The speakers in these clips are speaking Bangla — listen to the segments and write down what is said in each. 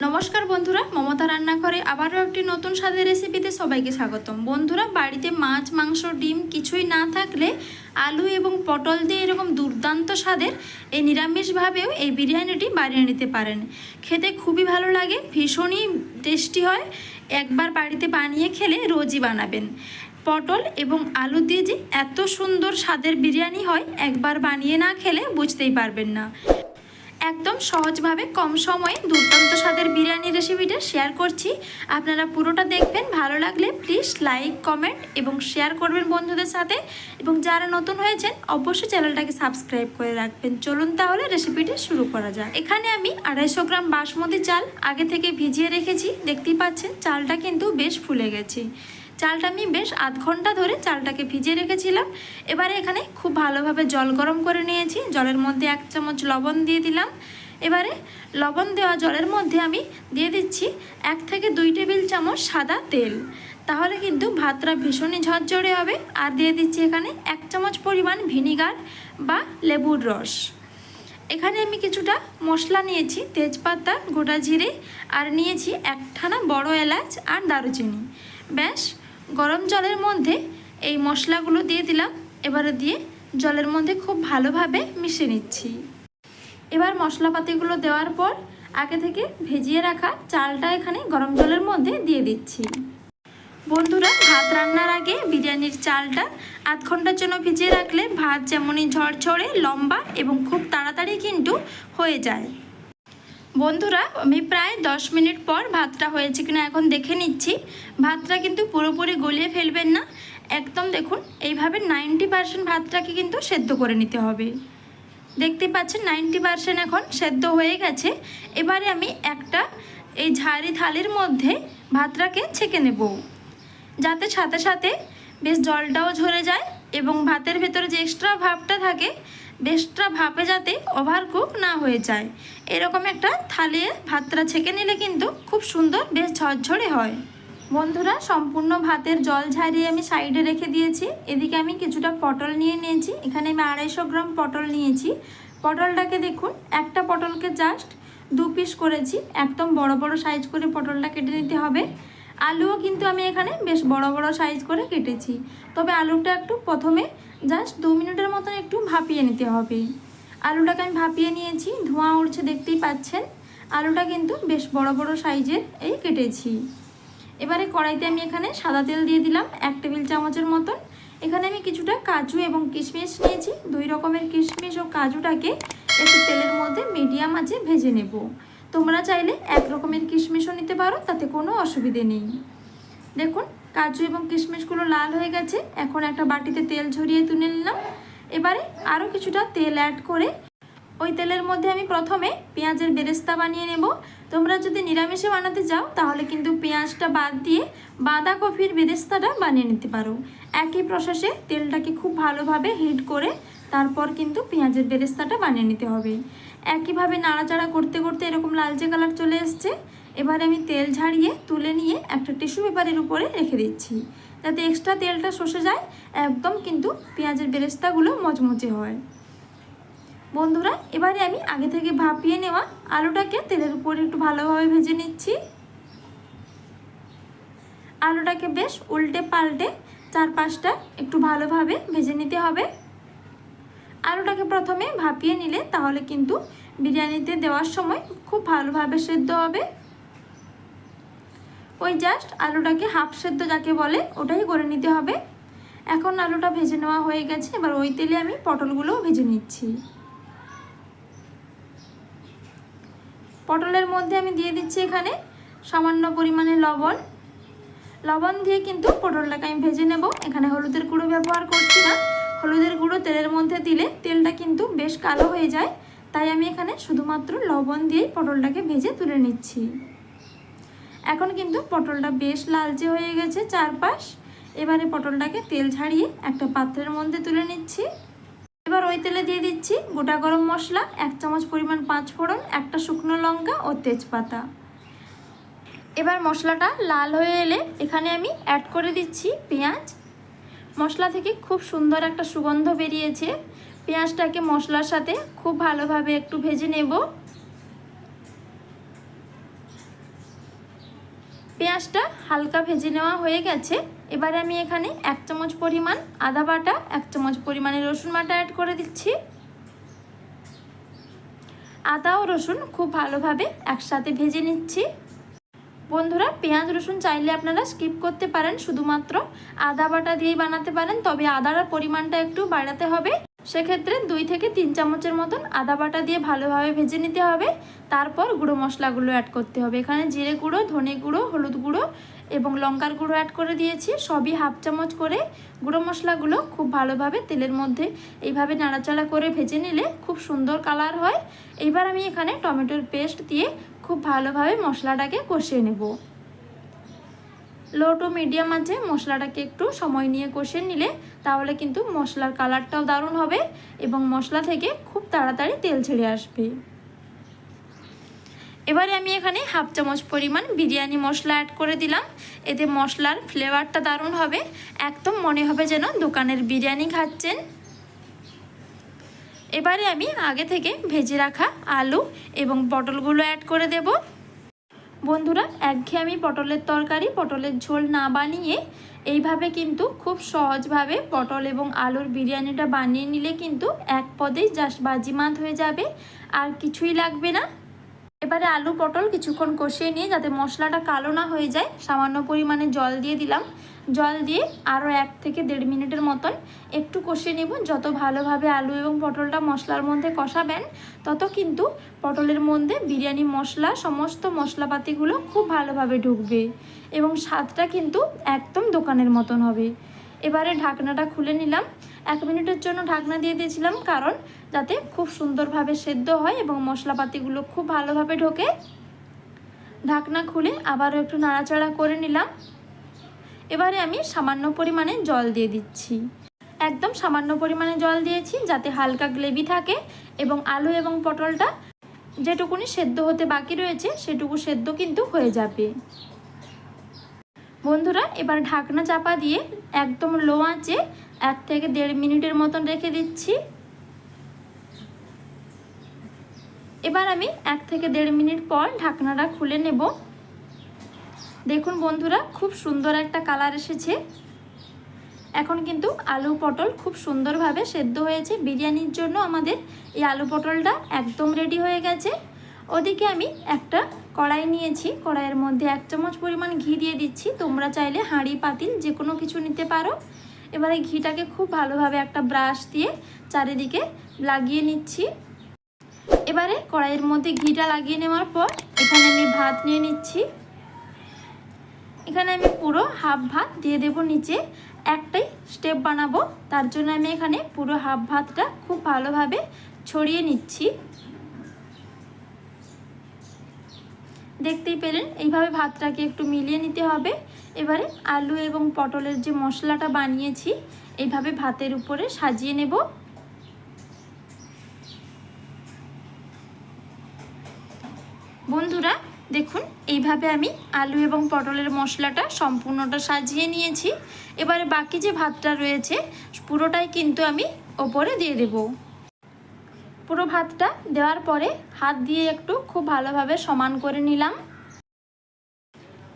নমস্কার বন্ধুরা, মমতা রান্নাঘরে আবারও একটি নতুন স্বাদের রেসিপিতে সবাইকে স্বাগতম। বন্ধুরা, বাড়িতে মাছ, মাংস, ডিম কিছুই না থাকলে আলু এবং পটল দিয়ে এরকম দুর্দান্ত স্বাদের এই নিরামিষভাবেও এই বিরিয়ানিটি বানিয়ে নিতে পারেন। খেতে খুবই ভালো লাগে, ভীষণই টেস্টি হয়। একবার বাড়িতে বানিয়ে খেলে রোজই বানাবেন। পটল এবং আলু দিয়ে যে এত সুন্দর স্বাদের বিরিয়ানি হয়, একবার বানিয়ে না খেলে বুঝতেই পারবেন না। একদম সহজভাবে কম সময়ে দুর্দান্ত স্বাদের বিরিয়ানি রেসিপিটা শেয়ার করছি। আপনারা পুরোটা দেখবেন, ভালো লাগলে প্লিজ লাইক কমেন্ট এবং শেয়ার করবেন বন্ধুদের সাথে। এবং যারা নতুন হয়েছেন, অবশ্যই চ্যানেলটাকে সাবস্ক্রাইব করে রাখবেন। চলুন তাহলে রেসিপিটা শুরু করা যাক। এখানে আমি আড়াইশো গ্রাম বাসমতি চাল আগে থেকে ভিজিয়ে রেখেছি। দেখতেই পাচ্ছেন, চালটা কিন্তু বেশ ফুলে গেছে। চালটা আমি বেশ আধ ঘণ্টা ধরে চালটাকে ভিজিয়ে রেখেছিলাম। এবারে এখানে খুব ভালোভাবে জল গরম করে নিয়েছি। জলের মধ্যে এক চামচ লবণ দিয়ে দিলাম। এবারে লবণ দেওয়া জলের মধ্যে আমি দিয়ে দিচ্ছি এক থেকে দুই টেবিল চামচ সাদা তেল। তাহলে কিন্তু ভাতটা ভীষণই ঝরঝরে হবে। আর দিয়ে দিচ্ছি এখানে এক চামচ পরিমাণ ভিনিগার বা লেবুর রস। এখানে আমি কিছুটা মশলা নিয়েছি, তেজপাতা, গোটা জিরে, আর নিয়েছি একখানা বড় এলাচ আর দারুচিনি। ব্যাস গরম জলের মধ্যে এই মশলাগুলো দিয়ে দিলাম। এবারে দিয়ে জলের মধ্যে খুব ভালোভাবে মিশিয়ে নিচ্ছি। এবার মশলাপাতিগুলো দেওয়ার পর আগে থেকে ভেজিয়ে রাখা চালটা এখানে গরম জলের মধ্যে দিয়ে দিচ্ছি। বন্ধুরা, ভাত রান্নার আগে বিরিয়ানির চালটা আধ ঘণ্টার জন্য ভিজিয়ে রাখলে ভাত যেমনই ঝরঝরে, লম্বা এবং খুব তাড়াতাড়ি কিন্তু হয়ে যায়। বন্ধুরা, আমি প্রায় দশ মিনিট পর ভাতটা হয়েছে কিনা এখন দেখে নিচ্ছি। ভাতটা কিন্তু পুরোপুরি গলিয়ে ফেলবেন না। একদম দেখুন, এইভাবে নাইনটি পার্সেন্ট ভাতটাকে কিন্তু সেদ্ধ করে নিতে হবে। দেখতে পাচ্ছেন, নাইনটি পার্সেন্ট এখন সেদ্ধ হয়ে গেছে। এবারে আমি একটা এই ঝাড়ি থালির মধ্যে ভাতটাকে ছেঁকে নেব। যাতে সাথে সাথে বেশ জলটাও ঝরে যায় এবং ভাতের ভেতরে যে এক্সট্রা ভাবটা থাকে বেশটা ভাপে যাতে ওভার কুক না হয়ে যায়। এরকম একটা থালিয়ে ভাতটা ছেঁকে নিলে কিন্তু খুব সুন্দর বেশ ঝরঝরে হয়। বন্ধুরা, সম্পূর্ণ ভাতের জল ঝারিয়ে আমি সাইডে রেখে দিয়েছি। এদিকে আমি কিছুটা পটল নিয়ে নিয়েছি। এখানে আমি আড়াইশো গ্রাম পটল নিয়েছি। পটলটাকে দেখুন, একটা পটলকে জাস্ট দু পিস করেছি। একদম বড় বড় সাইজ করে পটলটা কেটে নিতে হবে। আলুও কিন্তু আমি এখানে বেশ বড় বড় সাইজ করে কেটেছি। তবে আলুটা একটু প্রথমে জাস্ট দু মিনিটের মতন একটু ভাপিয়ে নিতে হবে। আলুটাকে আমি ভাপিয়ে নিয়েছি, ধোঁয়া উঠছে দেখতেই পাচ্ছেন। আলুটা কিন্তু বেশ বড় বড় সাইজের এই কেটেছি। এবারে কড়াইতে আমি এখানে সাদা তেল দিয়ে দিলাম, এক টেবিল চামচের মতন। এখানে আমি কিছুটা কাজু এবং কিশমিশ নিয়েছি। দুই রকমের কিশমিশ ও কাজুটাকে একটু তেলের মধ্যে মিডিয়াম আঁচে ভেজে নেব। তোমরা চাইলে এক রকমের কিশমিশও নিতে পারো, তাতে কোনো অসুবিধে নেই। দেখুন, কাজু এবং কিশমিশগুলো লাল হয়ে গেছে। এখন একটা বাটিতে তেল ঝরিয়ে তুলে নিলাম। এবারে আরও কিছুটা তেল অ্যাড করে ওই তেলের মধ্যে আমি প্রথমে পেঁয়াজের বেরেস্তা বানিয়ে নেব। তোমরা যদি নিরামিষে বানাতে যাও তাহলে কিন্তু পেঁয়াজটা বাদ দিয়ে বাঁধাকপির বেরেস্তাটা বানিয়ে নিতে পারো। একই প্রসেসে তেলটাকে খুব ভালোভাবে হিট করে তারপর কিন্তু পেঁয়াজের বেরেস্তাটা বানিয়ে নিতে হবে। একইভাবে নাড়াচাড়া করতে করতে এরকম লালচে কালার চলে এসছে। এবারে আমি তেল ঝাড়িয়ে, তুলে নিয়ে একটা টিস্যু পেপারের উপরে রেখে দিচ্ছি। যাতে এক্সট্রা তেলটা শসে যায়, একদম কিন্তু পেঁয়াজের বেরেস্তাগুলো মচমচে হয়। বন্ধুরা, এবারে আমি আগে থেকে ভাপিয়ে নেওয়া আলুটাকে তেলের উপরে একটু ভালোভাবে ভেজে নিচ্ছি। আলুটাকে বেশ উল্টে পাল্টে চার পাঁচটা একটু ভালোভাবে ভেজে নিতে হবে। আলুটাকে প্রথমে ভাপিয়ে নিলে তাহলে কিন্তু বিরিয়ানিতে দেওয়ার সময় খুব ভালোভাবে সেদ্ধ হবে। ওই জাস্ট আলুটাকে হাফ সেদ্ধ যাকে বলে, ওটাই করে নিতে হবে। এখন আলুটা ভেজে নেওয়া হয়ে গেছে, এবার ওই তেলে আমি পটলগুলোও ভেজে নিচ্ছি। পটলের মধ্যে আমি দিয়ে দিচ্ছি এখানে সামান্য পরিমাণে লবণ। লবণ দিয়ে কিন্তু পটলটাকে আমি ভেজে নেব। এখানে হলুদের গুঁড়ো ব্যবহার করছি না। হলুদের গুঁড়ো তেলের মধ্যে দিলে তেলটা কিন্তু বেশ কালো হয়ে যায়। তাই আমি এখানে শুধুমাত্র লবণ দিয়েই পটলটাকে ভেজে তুলে নিচ্ছি। এখন কিন্তু পটলটা বেশ লালচে হয়ে গেছে চারপাশ। এবারে পটলটাকে তেল ছাড়িয়ে একটা পাত্রের মধ্যে তুলে নিচ্ছি। এবার ওই তেলে দিয়ে দিচ্ছি গোটা গরম মশলা, এক চামচ পরিমাণ পাঁচ ফোড়ন একটা শুকনো লঙ্কা ও তেজপাতা। এবার মশলাটা লাল হয়ে এলে এখানে আমি অ্যাড করে দিচ্ছি পেঁয়াজ মশলা থেকে খুব সুন্দর একটা সুগন্ধ বেরিয়েছে। পেঁয়াজটাকে মশলার সাথে খুব ভালোভাবে একটু ভেজে নেব। পেঁয়াজটা হালকা ভেজে নেওয়া হয়ে গেছে। এবারে আমি এখানে এক চামচ পরিমাণ আদা বাটা, এক চামচ পরিমাণে রসুন বাটা অ্যাড করে দিচ্ছি। আদা ও রসুন খুব ভালোভাবে একসাথে ভেজে নিচ্ছি। বন্ধুরা, পেঁয়াজ, রসুন চাইলে আপনারা স্কিপ করতে পারেন। শুধুমাত্র আদা বাটা দিয়েই বানাতে পারেন, তবে আদার পরিমাণটা একটু বাড়াতে হবে। সেক্ষেত্রে দুই থেকে তিন চামচের মতন আদা বাটা দিয়ে ভালোভাবে ভেজে নিতে হবে। তারপর গুঁড়ো মশলাগুলো অ্যাড করতে হবে। এখানে জিরে গুঁড়ো, ধনে গুঁড়ো, হলুদ গুঁড়ো এবং লঙ্কার গুঁড়ো অ্যাড করে দিয়েছি। সবই হাফ চামচ করে গুঁড়ো মশলাগুলো খুব ভালোভাবে তেলের মধ্যে এইভাবে নাড়াচাড়া করে ভেজে নিলে খুব সুন্দর কালার হয়। এবার আমি এখানে টমেটোর পেস্ট দিয়ে খুব ভালোভাবে মশলাটাকে কষিয়ে নেব। লো টু মিডিয়াম আছে, মশলাটাকে একটু সময় নিয়ে কষিয়ে নিলে তাহলে কিন্তু মশলার কালারটাও দারুণ হবে এবং মশলা থেকে খুব তাড়াতাড়ি তেল ছেড়ে আসবে। এবারে আমি এখানে হাফ চামচ পরিমাণ বিরিয়ানি মশলা অ্যাড করে দিলাম। এতে মশলার ফ্লেভারটা দারুণ হবে। একদম মনে হবে যেন দোকানের বিরিয়ানি খাচ্ছেন। এবারে আমি আগে থেকে ভেজে রাখা আলু এবং পটলগুলো অ্যাড করে দেব। বন্ধুরা, একঘেয়েমি পটলের তরকারি, পটলের ঝোল না বানিয়ে এইভাবে কিন্তু খুব সহজভাবে পটল এবং আলুর বিরিয়ানিটা বানিয়ে নিলে কিন্তু এক পদেই জাস্ট বাজিমাত হয়ে যাবে। আর কিছুই লাগবে না। এবারে আলু পটল কিছুক্ষণ কষিয়ে নিয়ে যাতে মশলাটা কালো না হয়ে যায়, সামান্য পরিমাণে জল দিয়ে দিলাম। জল দিয়ে আরও এক থেকে দেড় মিনিটের মতন একটু কষিয়ে নেব। যত ভালোভাবে আলু এবং পটলটা মশলার মধ্যে কষাবেন, তত কিন্তু পটলের মধ্যে বিরিয়ানি মশলা, সমস্ত মশলাপাতিগুলো খুব ভালোভাবে ঢুকবে এবং স্বাদটা কিন্তু একদম দোকানের মতন হবে। এবারে ঢাকনাটা খুলে নিলাম। এক মিনিটের জন্য ঢাকনা দিয়ে দিয়েছিলাম, কারণ যাতে খুব সুন্দরভাবে সেদ্ধ হয় এবং মশলাপাতিগুলো খুব ভালোভাবে ঢোকে। ঢাকনা খুলে আবারও একটু নাড়াচাড়া করে নিলাম। এবারে আমি সামান্য পরিমাণে জল দিয়ে দিচ্ছি। একদম সামান্য পরিমাণে জল দিয়েছি যাতে হালকা গ্লেভি থাকে এবং আলু এবং পটলটা যেটুকুনি সেদ্ধ হতে বাকি রয়েছে সেটুকু সেদ্ধ কিন্তু হয়ে যাবে। বন্ধুরা, এবার ঢাকনা চাপা দিয়ে একদম লো আঁচে এক থেকে দেড় মিনিটের মতন রেখে দিচ্ছি। এবার আমি এক থেকে দেড় মিনিট পর ঢাকনাটা খুলে নেব। দেখুন বন্ধুরা, খুব সুন্দর একটা কালার এসেছে। এখন কিন্তু আলু পটল খুব সুন্দরভাবে সেদ্ধ হয়েছে। বিরিয়ানির জন্য আমাদের এই আলু পটলটা একদম রেডি হয়ে গেছে। ওদিকে আমি একটা কড়াই নিয়েছি। কড়াইয়ের মধ্যে এক চামচ পরিমাণ ঘি দিয়ে দিচ্ছি। তোমরা চাইলে হাঁড়ি, পাতিল যে কোনো কিছু নিতে পারো। এবারে ঘিটাকে খুব ভালোভাবে একটা ব্রাশ দিয়ে চারিদিকে লাগিয়ে নিচ্ছি। এবারে কড়াইয়ের মধ্যে ঘিটা লাগিয়ে নেওয়ার পর এখানে আমি ভাত নিয়ে নিচ্ছি। এখানে আমি পুরো হাফ ভাত দিয়ে দেব নিচে। একটাই স্টেপ বানাবো, তার জন্য আমি এখানে পুরো হাফ ভাতটা খুব ভালোভাবে ছড়িয়ে নিচ্ছি। দেখতেই পেলেন, এইভাবে ভাতটাকে একটু মিলিয়ে নিতে হবে। এবারে আলু এবং পটলের যে মশলাটা বানিয়েছি, এইভাবে ভাতের উপরে সাজিয়ে নেব। বন্ধুরা, দেখুন, এইভাবে আমি আলু এবং পটলের মশলাটা সম্পূর্ণটা সাজিয়ে নিয়েছি। এবারে বাকি যে ভাতটা রয়েছে, পুরোটাই কিন্তু আমি ওপরে দিয়ে দেব। পুরো ভাতটা দেওয়ার পরে হাত দিয়ে একটু খুব ভালোভাবে সমান করে নিলাম।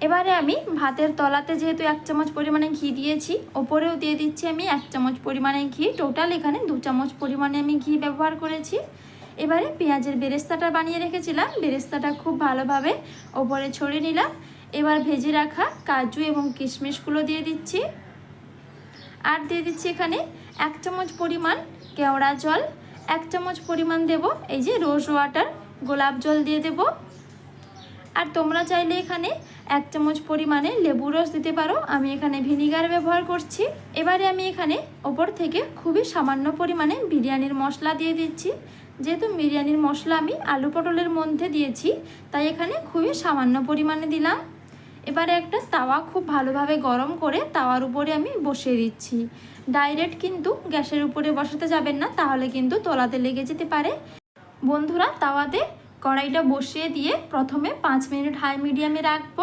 এবারে আমি ভাতের তলাতে যেহেতু এক চামচ পরিমাণে ঘি দিয়েছি, ওপরেও দিয়ে দিচ্ছি আমি এক চামচ পরিমাণে ঘি। টোটাল এখানে দু চামচ পরিমাণে আমি ঘি ব্যবহার করেছি। এবারে পেঁয়াজের বেরেস্তাটা বানিয়ে রেখেছিলাম। বেরেস্তাটা খুব ভালোভাবে ওপরে ছড়িয়ে নিলাম। এবার ভেজে রাখা কাজু এবং কিশমিশগুলো দিয়ে দিচ্ছি। আর দিয়ে দিচ্ছি এখানে এক চামচ পরিমাণ কেওড়া জল। এক চামচ পরিমাণ দেব এই যে রোজ ওয়াটার, গোলাপ জল দিয়ে দেব। আর তোমরা চাইলে এখানে এক চামচ পরিমাণে লেবু রস দিতে পারো। আমি এখানে ভিনিগার ব্যবহার করছি। এবারে আমি এখানে ওপর থেকে খুবই সামান্য পরিমাণে বিরিয়ানির মশলা দিয়ে দিচ্ছি। যেহেতু বিরিয়ানির মশলা আমি আলু পটলের মধ্যে দিয়েছি, তাই এখানে খুবই সামান্য পরিমাণে দিলাম। এবারে একটা তাওয়া খুব ভালোভাবে গরম করে তাওয়ার উপরে আমি বসিয়ে দিচ্ছি। ডাইরেক্ট কিন্তু গ্যাসের উপরে বসাতে যাবেন না, তাহলে কিন্তু তলাতে লেগে যেতে পারে। বন্ধুরা, তাওয়াতে কড়াইটা বসিয়ে দিয়ে প্রথমে পাঁচ মিনিট হাই মিডিয়ামে রাখব।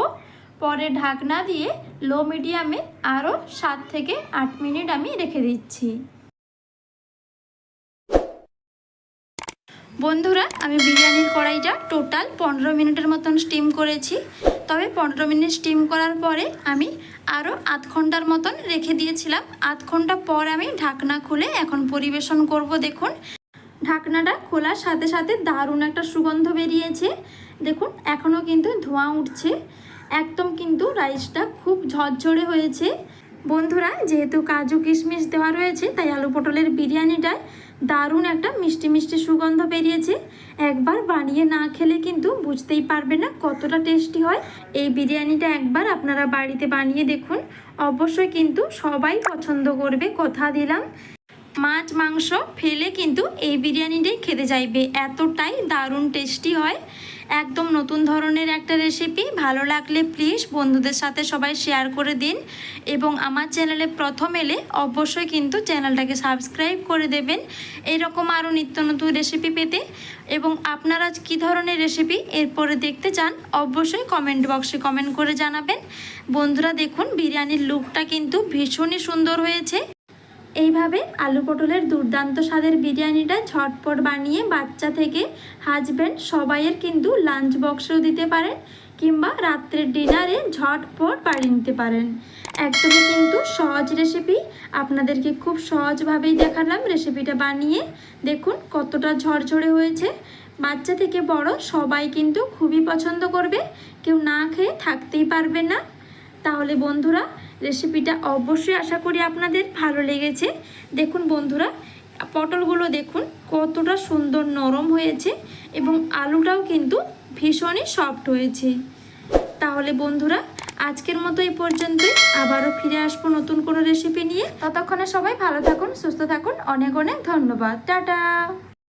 পরে ঢাকনা দিয়ে লো মিডিয়ামে আরও সাত থেকে আট মিনিট আমি রেখে দিচ্ছি। বন্ধুরা, আমি বিরিয়ানির কড়াইটা টোটাল পনেরো মিনিটের মতন স্টিম করেছি। তবে পনেরো মিনিট স্টিম করার পরে আমি আরও আধ ঘণ্টার মতন রেখে দিয়েছিলাম। আধ ঘণ্টা পর আমি ঢাকনা খুলে এখন পরিবেশন করব, দেখুন। ঢাকনাটা খোলার সাথে সাথে দারুণ একটা সুগন্ধ বেরিয়েছে। দেখুন, এখনও কিন্তু ধোঁয়া উঠছে। একদম কিন্তু রাইসটা খুব ঝরঝরে হয়েছে। বন্ধুরা, যেহেতু কাজু কিশমিশ দেওয়া রয়েছে, তাই আলু পটলের বিরিয়ানিটায় দারুণ একটা মিষ্টি মিষ্টি সুগন্ধ বেরিয়েছে। একবার বানিয়ে না খেলে কিন্তু বুঝতেই পারবে না কতটা টেস্টি হয়। এই বিরিয়ানিটা একবার আপনারা বাড়িতে বানিয়ে দেখুন। অবশ্যই কিন্তু সবাই পছন্দ করবে, কথা দিলাম। মাছ, মাংস ফেলে কিন্তু এই বিরিয়ানিটাই খেতে চাইবে। এতটাই দারুণ টেস্টি হয়। একদম নতুন ধরনের একটা রেসিপি ভালো লাগলে প্লিজ বন্ধুদের সাথে সবাই শেয়ার করে দিন এবং আমার চ্যানেলে প্রথম এলে অবশ্যই কিন্তু চ্যানেলটাকে সাবস্ক্রাইব করে দেবেন। এরকম আরও নিত্য নতুন রেসিপি পেতে এবং আপনারা কী ধরনের রেসিপি এরপরে দেখতে চান অবশ্যই কমেন্ট বক্সে কমেন্ট করে জানাবেন। বন্ধুরা দেখুন, বিরিয়ানির লুকটা কিন্তু ভীষণই সুন্দর হয়েছে। এইভাবে আলু পটলের দুর্দান্ত স্বাদের বিরিয়ানিটা ঝটপট বানিয়ে বাচ্চা থেকে হাজব্যান্ড সবাইয়ের কিন্তু লাঞ্চ বক্সেও দিতে পারেন কিংবা রাত্রের ডিনারে ঝটপট বাড়িয়ে নিতে পারেন। একদমই কিন্তু সহজ রেসিপি আপনাদেরকে খুব সহজভাবেই দেখালাম রেসিপিটা বানিয়ে। দেখুন কতটা ঝরঝরে হয়েছে। বাচ্চা থেকে বড় সবাই কিন্তু খুবই পছন্দ করবে। কেউ না খেয়ে থাকতেই পারবে না। তাহলে বন্ধুরা রেসিপিটা অবশ্যই আশা করি আপনাদের ভালো লেগেছে। দেখুন বন্ধুরা, পটলগুলো দেখুন, কতটা সুন্দর নরম হয়েছে এবং আলুটাও কিন্তু ভীষণই সফট হয়েছে। তাহলে বন্ধুরা, আজকের মতো এই পর্যন্তই। আবারও ফিরে আসব নতুন কোনো রেসিপি নিয়ে। ততক্ষণে সবাই ভালো থাকুন, সুস্থ থাকুন। অনেক অনেক ধন্যবাদ। টাটা!